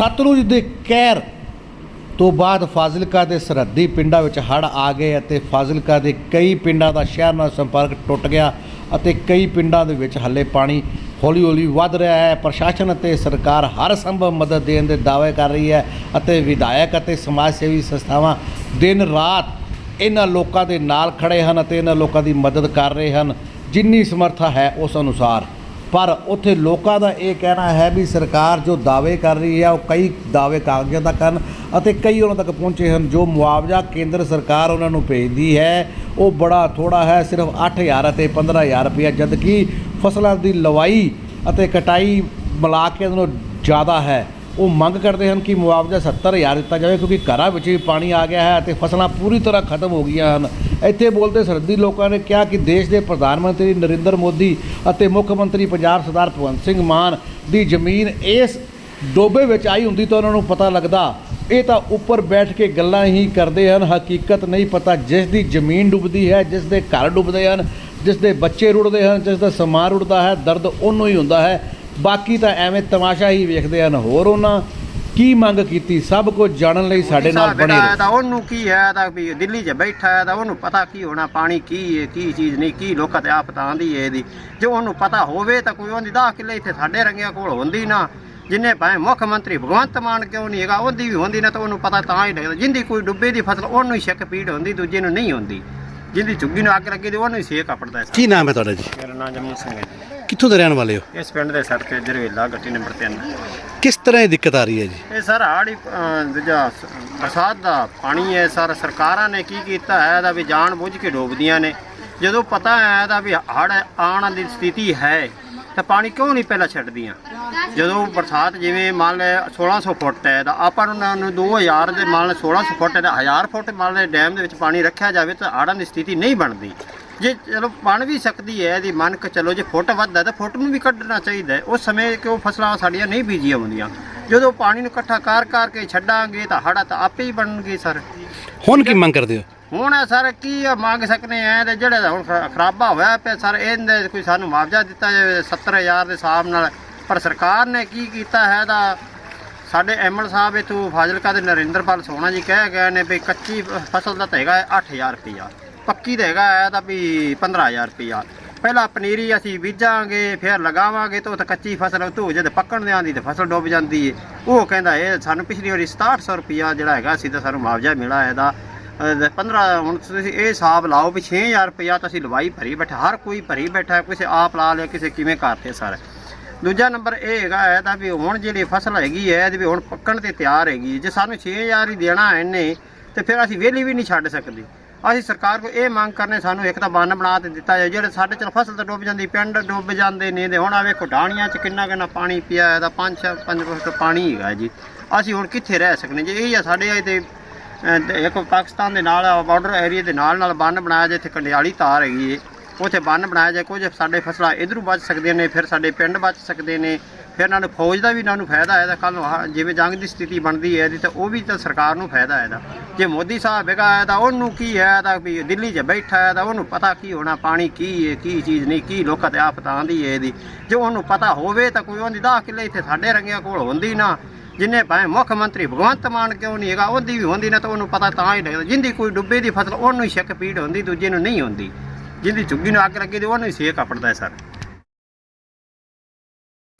ਸਤਲੁਜ ਦੇ ਕਹਿਰ ਤੋਂ ਬਾਅਦ ਫਾਜ਼ਿਲਕਾ ਦੇ ਸਰਹੱਦੀ ਪਿੰਡਾਂ ਵਿੱਚ ਹੜ੍ਹ ਆ ਗਏ ਅਤੇ ਫਾਜ਼ਿਲਕਾ ਦੇ ਕਈ ਪਿੰਡਾਂ ਦਾ ਸ਼ਹਿਰ ਨਾਲ ਸੰਪਰਕ ਟੁੱਟ ਗਿਆ ਅਤੇ ਕਈ ਪਿੰਡਾਂ ਦੇ ਵਿੱਚ ਹੱਲੇ ਪਾਣੀ ਹੌਲੀ-ਹੌਲੀ ਵੱਧ ਰਿਹਾ ਹੈ। ਪ੍ਰਸ਼ਾਸਨ ਅਤੇ ਸਰਕਾਰ ਹਰ ਸੰਭਵ ਮਦਦ ਦੇਣ ਦੇ ਦਾਅਵੇ ਕਰ ਰਹੀ ਹੈ ਅਤੇ ਵਿਧਾਇਕ ਅਤੇ ਸਮਾਜ ਸੇਵੀ ਸੰਸਥਾਵਾਂ ਦਿਨ ਰਾਤ ਇਹਨਾਂ ਲੋਕਾਂ ਦੇ ਨਾਲ ਖੜੇ ਹਨ ਅਤੇ ਇਹਨਾਂ ਲੋਕਾਂ ਦੀ ਮਦਦ ਕਰ ਰਹੇ ਹਨ। ਜਿੰਨੀ ਸਮਰੱਥਾ ਹੈ ਉਸ ਅਨੁਸਾਰ। ਪਰ ਉੱਥੇ ਲੋਕਾਂ ਦਾ ਇਹ ਕਹਿਣਾ ਹੈ ਵੀ ਸਰਕਾਰ ਜੋ ਦਾਅਵੇ ਕਰ ਰਹੀ ਹੈ, ਉਹ ਕਈ ਦਾਅਵੇ ਕਾਗਜ਼ਾਂ ਤੱਕ ਹਨ ਅਤੇ ਕਈ ਉਹਨਾਂ ਤੱਕ ਪਹੁੰਚੇ ਹਨ। ਜੋ ਮੁਆਵਜ਼ਾ ਕੇਂਦਰ ਸਰਕਾਰ ਉਹਨਾਂ ਨੂੰ ਭੇਜਦੀ ਹੈ, ਉਹ ਬੜਾ ਥੋੜਾ ਹੈ, ਸਿਰਫ 8000 ਅਤੇ 15000 ਰੁਪਏ ਜਦਕਿ ਫਸਲਾਂ ਦੀ ਲਵਾਈ ਅਤੇ ਕਟਾਈ ਮਿਲਾ ਕੇ ਉਹਨੂੰ ਜ਼ਿਆਦਾ ਹੈ। ਉਹ ਮੰਗ ਕਰਦੇ ਹਨ ਕਿ ਮੁਆਵਜ਼ਾ 70000 ਦਿੱਤਾ ਜਾਵੇ ਕਿਉਂਕਿ ਘਰਾਂ ਵਿੱਚ ਵੀ ਪਾਣੀ ਆ ਗਿਆ ਹੈ ਅਤੇ ਫਸਲਾਂ ਪੂਰੀ ਤਰ੍ਹਾਂ ਖਤਮ ਹੋ ਗਈਆਂ ਹਨ। ਇੱਥੇ ਬੋਲਦੇ ਸਰਦੀ ਲੋਕਾਂ ਨੇ ਕਿਹਾ ਕਿ ਦੇਸ਼ ਦੇ ਪ੍ਰਧਾਨ ਮੰਤਰੀ ਨਰਿੰਦਰ ਮੋਦੀ ਅਤੇ ਮੁੱਖ ਮੰਤਰੀ ਪੰਜਾਬ ਸਰਦਾਰ ਭਗਵੰਤ ਸਿੰਘ ਮਾਨ ਦੀ ਜ਼ਮੀਨ ਇਸ ਡੋਬੇ ਵਿੱਚ ਆਈ ਹੁੰਦੀ ਤਾਂ ਉਹਨਾਂ ਨੂੰ ਪਤਾ ਲੱਗਦਾ। ਇਹ ਤਾਂ ਉੱਪਰ ਬੈਠ ਕੇ ਗੱਲਾਂ ਹੀ ਕਰਦੇ ਹਨ। ਹਕੀਕਤ ਨਹੀਂ ਪਤਾ ਜਿਸ ਦੀ ਜ਼ਮੀਨ ਡੁੱਬਦੀ ਹੈ, ਜਿਸ ਦੇ ਘਰ ਡੁੱਬਦੇ ਹਨ, ਜਿਸ ਦੇ ਬੱਚੇ ਰੁੜਦੇ ਹਨ, ਜਿਸ ਦਾ ਸਮਾਨ ਰੁੜਦਾ ਹੈ, ਦਰਦ ਉਹਨੂੰ ਹੀ ਹੁੰਦਾ ਹੈ। ਬਾਕੀ ਤਾਂ ਐਵੇਂ ਤਮਾਸ਼ਾ ਹੀ ਵੇਖਦੇ ਹਨ। ਹੋਰ ਉਹਨਾਂ ਕੀ ਮੰਗ ਕੀਤੀ? ਸਭ ਕੁਝ ਜਾਣਨ ਲਈ ਸਾਡੇ ਨਾਲ ਬਣੇ ਰਹੋ। ਤਾਂ ਉਹਨੂੰ ਕੀ ਹੈ ਤਾਂ ਵੀ ਦਿੱਲੀ 'ਚ ਬੈਠਾ ਹੈ ਤਾਂ ਉਹਨੂੰ ਪਤਾ ਕੀ ਹੋਣਾ ਪਾਣੀ ਕੀ ਹੈ ਕੀ ਚੀਜ਼ ਨਹੀਂ ਕੀ ਲੋਕਾਂ ਤੇ ਆਫਤ ਆਂਦੀ ਹੈ ਇਹਦੀ। ਜੇ ਉਹਨੂੰ ਪਤਾ ਹੋਵੇ ਤਾਂ ਕੋਈ ਉਹਦੀ 10 ਕਿੱਲੇ ਇੱਥੇ ਸਾਡੇ ਰੰਗਿਆਂ ਕੋਲ ਹੁੰਦੀ ਨਾ। ਜਿੰਨੇ ਭਾਵੇਂ ਮੁੱਖ ਮੰਤਰੀ ਭਗਵੰਤ ਮਾਨ ਕਿਉਂ ਨਹੀਂ ਹੈਗਾ ਉਹਦੀ ਵੀ ਹੁੰਦੀ ਨਾ ਤਾਂ ਉਹਨੂੰ ਪਤਾ ਤਾਂ ਹੀ ਲੱਗਦਾ। ਜਿੰਦੀ ਕੋਈ ਡੁੱਬੇ ਦੀ ਫਸਲ ਉਹਨੂੰ ਹੀ ਸ਼ੱਕ ਪੀੜ ਹੁੰਦੀ ਦੂਜੇ ਨੂੰ ਨਹੀਂ ਹੁੰਦੀ। ਜਿੰਦੀ ਝੁੱਗੀ ਨੂੰ ਅੱਗ ਲੱਗੀ ਤੇ ਉਹਨੂੰ ਹੀ ਸੇਕ ਆਪੜਦਾ ਕੀ ਨਾਮ ਹੈ ਤੁਹਾਡਾ ਜੀ? ਮੇਰਾ ਨਾਮ ਜਮੀਨ ਸਿੰਘ ਹੈ ਜੀ। ਕਿੱਥੋਂ ਦੇ ਰਹਿਣ ਵਾਲੇ ਹੋ? ਇਸ ਪਿੰਡ ਦੇ ਸੜਕ ਤੇ ਜਰਵੇਲਾ ਗੱਟੀ ਨੰਬਰ 3 ਕਿਸ ਤਰ੍ਹਾਂ ਦੀ ਦਿੱਕਤ ਆ ਰਹੀ ਹੈ ਜੀ? ਇਹ ਸਰ ਹਾੜੀ ਦੂਜਾ ਸ- ਬਰਸਾਤ ਦਾ ਪਾਣੀ ਹੈ ਸਰ ਸਰਕਾਰਾਂ ਨੇ ਕੀ ਕੀਤਾ ਹੈ ਇਹਦਾ ਵੀ ਜਾਣ ਬੁੱਝ ਕੇ ਡੋਬਦੀਆਂ ਨੇ। ਜਦੋਂ ਪਤਾ ਹੈ ਇਹਦਾ ਵੀ ਹੜ ਆਉਣ ਦੀ ਸਥਿਤੀ ਹੈ ਤਾਂ ਪਾਣੀ ਕਿਉਂ ਨਹੀਂ ਪਹਿਲਾਂ ਛੱਡਦੀਆਂ? ਜਦੋਂ ਬਰਸਾਤ ਜਿਵੇਂ ਮੰਨ ਲੈ 1600 ਫੁੱਟ ਹੈ ਤਾਂ ਆਪਾਂ ਨੂੰ ਨਾ- ਨੂੰ 2000 ਦੇ ਮੰਨ ਲੈ 1600 ਫੁੱਟ ਹੈ ਤਾਂ 1000 ਫੁੱਟ ਮੰਨ ਲੈ ਡੈਮ ਦੇ ਵਿੱਚ ਪਾਣੀ ਰੱਖਿਆ ਜਾਵੇ ਤਾਂ ਹੜ੍ਹਾਂ ਦੀ ਸਥਿਤੀ ਨਹੀਂ ਬਣਦੀ। ਜੇ ਚਲੋ ਬਣ ਵੀ ਸਕਦੀ ਹੈ ਇਹਦੀ ਮੰਨ ਕੇ ਚਲੋ ਜੇ ਫੁੱਟ ਵੱਧਦਾ ਤਾਂ ਫੁੱਟ ਨੂੰ ਵੀ ਕੱਢਣਾ ਚਾਹੀਦਾ ਹੈ। ਉਸ ਸਮੇਂ ਕਿਉਂ ਫਸਲਾਂ ਸਾਡੀਆਂ ਨਹੀਂ ਬੀਜੀਆਂ ਹੁੰਦੀਆਂ। ਜਦੋਂ ਪਾਣੀ ਨੂੰ ਇਕੱਠਾ ਕਰ ਕਰਕੇ ਛੱਡਾਂਗੇ ਤਾਂ ਹੜਾ ਤਾਂ ਆਪੇ ਹੀ ਬਣਨਗੇ ਸਰ। ਹੁਣ ਕੀ ਮੰਗ ਕਰਦੇ ਹੋ? ਹੁਣ ਸਰ ਕੀ ਆ ਮੰਗ ਸਕਨੇ ਆ? ਤੇ ਜਿਹੜੇ ਹੁਣ ਖਰਾਬਾ ਹੋਇਆ ਪਿਆ ਸਰ ਇਹਦੇ ਕੋਈ ਸਾਨੂੰ ਮੁਆਵਜ਼ਾ ਦਿੱਤਾ ਜਾਵੇ 70000 ਦੇ ਹਿਸਾਬ ਨਾਲ। ਪਰ ਸਰਕਾਰ ਨੇ ਕੀ ਕੀਤਾ ਹੈ ਦਾ ਸਾਡੇ ਐਮਐਲ ਸਾਹਿਬ ਇਥੋਂ ਫਾਜ਼ਿਲਕਾ ਦੇ ਨਰਿੰਦਰਪਾਲ ਸੋਹਣਾ ਜੀ ਕਹਿ ਗਏ ਨੇ ਵੀ ਕੱਚੀ ਫਸਲ ਦਾ ਹੈਗਾ ਹੈ 8000 ਰੁਪਇਆ ਪੱਕੀ ਦਾ ਹੈਗਾ ਹੈ ਤਾਂ ਵੀ 15000 ਰੁਪਇਆ ਪਹਿਲਾਂ ਪਨੀਰੀ ਅਸੀਂ ਬੀਜਾਂਗੇ, ਫਿਰ ਲਗਾਵਾਂਗੇ ਤਾਂ ਉਹ ਤਾਂ ਕੱਚੀ ਫਸਲ ਉਤੋਂ ਜਦ ਪੱਕਣ ਦੇ ਆਂਦੀ ਤੇ ਫਸਲ ਡੁੱਬ ਜਾਂਦੀ ਏ। ਉਹ ਕਹਿੰਦਾ ਇਹ ਸਾਨੂੰ ਪਿਛਲੀ ਵਾਰੀ 6700 ਰੁਪਇਆ ਜਿਹੜਾ ਹੈਗਾ ਸੀ ਤਾਂ ਸਾਨੂੰ ਮੁਆਵਜ਼ਾ ਮਿਲਾ ਇਹਦਾ। ਅਹ 15 ਹੁਣ ਤੁਸੀਂ ਇਹ ਹਿਸਾਬ ਲਾਓ ਵੀ 6000 ਰੁਪਇਆ ਤਾਂ ਅਸੀਂ ਲਵਾਈ ਭਰੀ ਬੈਠਾ, ਹਰ ਕੋਈ ਭਰੀ ਬੈਠਾ, ਕਿਸੇ ਆਪ ਲਾ ਲਿਆ, ਕਿਸੇ ਕਿਵੇਂ ਕਰਤੇ ਸਰ। ਦੂਜਾ ਨੰਬਰ ਇਹ ਹੈਗਾ ਹੈ ਤਾਂ ਵੀ ਹੁਣ ਜਿਹੜੀ ਫਸਲ ਹੈਗੀ ਹੈ, ਇਹਦੀ ਵੀ ਹੁਣ ਪੱਕਣ ਤੇ ਤਿਆਰ ਹੈਗੀ ਜੇ ਸਾਨੂੰ 6000 ਹੀ ਦੇਣਾ ਇਹਨੇ, ਤੇ ਫਿਰ ਅਸੀਂ ਵਿਹਲੀ ਵੀ ਨਹੀਂ ਛੱਡ ਸਕਦੇ। ਅਸੀਂ ਸਰਕਾਰ ਕੋਲ ਇਹ ਮੰਗ ਕਰਨੇ, ਸਾਨੂੰ ਇੱਕ ਤਾਂ ਬੰਨ ਬਣਾ ਤੇ ਦਿੱਤਾ ਜਾਏ। ਜਿਹੜੇ ਸਾਡੇ ਚਲ ਫਸਲ ਤਾਂ ਡੁੱਬ ਜਾਂਦੀ, ਪਿੰਡ ਡੁੱਬ ਜਾਂਦੇ ਨੇ ਤੇ ਹੁਣ ਆ ਵੇਖੋ ਢਾਣੀਆਂ 'ਚ ਕਿੰਨਾ ਕਿੰਨਾ ਪਾਣੀ ਪਿਆ ਹੈ, ਤਾਂ 5 5 ਫੁੱਟ ਪਾਣੀ ਹੈਗਾ ਜੀ। ਅਸੀਂ ਹੁਣ ਕਿੱਥੇ ਰਹਿ ਸਕਨੇ ਜੀ? ਇਹ ਆ ਸਾਡੇ ਇੱਥੇ ਤੇ ਇੱਕ ਪਾਕਿਸਤਾਨ ਦੇ ਨਾਲ ਬਾਰਡਰ ਏਰੀਆ ਦੇ ਨਾਲ ਨਾਲ ਬੰਨ ਬਣਾਇਆ ਜੇ ਇੱਥੇ ਕੰਡਿਆਲੀ ਤਾਰ ਹੈਗੀ ਏ। ਉੱਥੇ ਬੰਨ ਬਣਾਇਆ ਜਾਏ, ਕੁਝ ਸਾਡੇ ਫਸਲਾਂ ਇਧਰੋਂ ਬਚ ਸਕਦੀਆਂ ਨੇ, ਫਿਰ ਸਾਡੇ ਪਿੰਡ ਬਚ ਸਕਦੇ ਨੇ। ਫਿਰ ਇਹਨਾਂ ਨੂੰ ਫੌਜ ਦਾ ਵੀ ਇਹਨਾਂ ਨੂੰ ਫਾਇਦਾ ਹੈ ਤਾਂ ਕੱਲ ਨੂੰ ਜਿਵੇਂ ਜੰਗ ਦੀ ਸਥਿਤੀ ਬਣਦੀ ਹੈ ਇਹਦੀ, ਤਾਂ ਉਹ ਵੀ ਤਾਂ ਸਰਕਾਰ ਨੂੰ ਫਾਇਦਾ ਹੈ ਇਹਦਾ। ਜੇ ਮੋਦੀ ਸਾਹਿਬ ਹੈਗਾ ਹੈ ਤਾਂ ਉਹਨੂੰ ਕੀ ਹੈ ਤਾਂ ਵੀ ਦਿੱਲੀ 'ਚ ਬੈਠਾ ਹੈ ਤਾਂ ਉਹਨੂੰ ਪਤਾ ਕੀ ਹੋਣਾ, ਪਾਣੀ ਕੀ ਹੈ, ਕੀ ਚੀਜ਼ ਨਹੀਂ, ਕੀ ਲੋਕਾਂ ਤੇ ਆਫਤ ਆਂਦੀ ਹੈ ਇਹਦੀ। ਜੇ ਉਹਨੂੰ ਪਤਾ ਹੋਵੇ ਤਾਂ ਕੋਈ ਉਹਦੀ 10 ਕਿੱਲੇ ਇੱਥੇ ਸਾਡੇ ਰੰਗਿਆਂ ਕੋਲ ਹੁੰਦੀ ਨਾ। ਜਿੰਨੇ ਭਾਵੇਂ ਮੁੱਖ ਮੰਤਰੀ ਭਗਵੰਤ ਮਾਨ ਕਿਉਂ ਨਹੀਂ ਹੈਗਾ, ਉਹਦੀ ਵੀ ਹੁੰਦੀ ਨਾ ਤਾਂ ਉਹਨੂੰ ਪਤਾ ਤਾਂ ਹੀ ਲੱਗਦਾ। ਜਿੰਦੀ ਕੋਈ ਡੁੱਬੇ ਦੀ ਫਸਲ, ਉਹਨੂੰ ਹੀ ਸ਼ੱਕ ਪੀੜ ਹੁੰਦੀ, ਦੂਜੇ ਨੂੰ ਨਹੀਂ ਹੁੰਦੀ। ਜਿੰਦੀ ਝੁੱਗੀ ਨੂੰ ਅੱਗ ਲੱਗੀ ਤੇ ਉਹਨੂੰ ਹੀ ਸੇਕ ਆਪੜਦਾ ਸਰ।